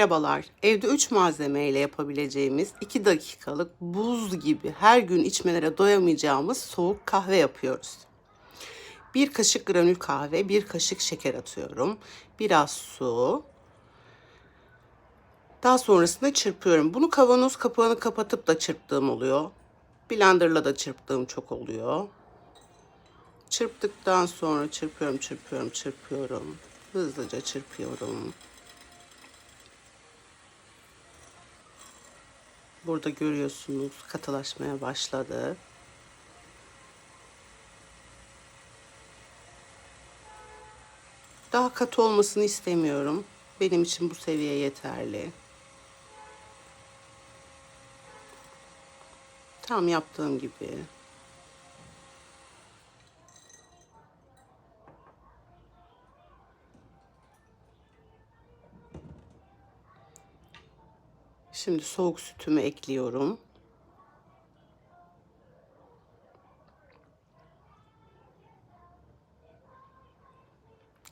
Merhabalar. Evde 3 malzemeyle yapabileceğimiz 2 dakikalık buz gibi her gün içmelere doyamayacağımız soğuk kahve yapıyoruz. Bir kaşık granül kahve, bir kaşık şeker atıyorum. Biraz su. Daha sonrasında çırpıyorum. Bunu kavanoz kapağını kapatıp da çırptığım oluyor. Blenderla da çırptığım çok oluyor. Çırptıktan sonra çırpıyorum, çırpıyorum, çırpıyorum. Hızlıca çırpıyorum. Burada görüyorsunuz katılaşmaya başladı. Daha katı olmasını istemiyorum. Benim için bu seviye yeterli. Tam yaptığım gibi. Şimdi soğuk sütümü ekliyorum.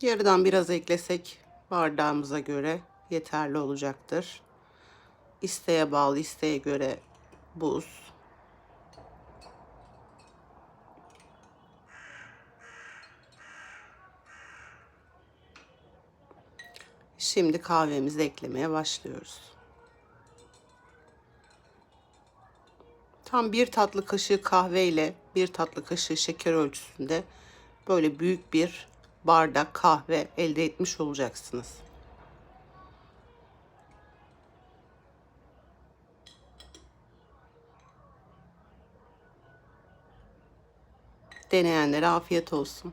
Yarıdan biraz eklesek bardağımıza göre yeterli olacaktır. İsteğe bağlı, isteğe göre buz. Şimdi kahvemizi eklemeye başlıyoruz. Tam bir tatlı kaşığı kahve ile bir tatlı kaşığı şeker ölçüsünde böyle büyük bir bardak kahve elde etmiş olacaksınız. Deneyenlere afiyet olsun.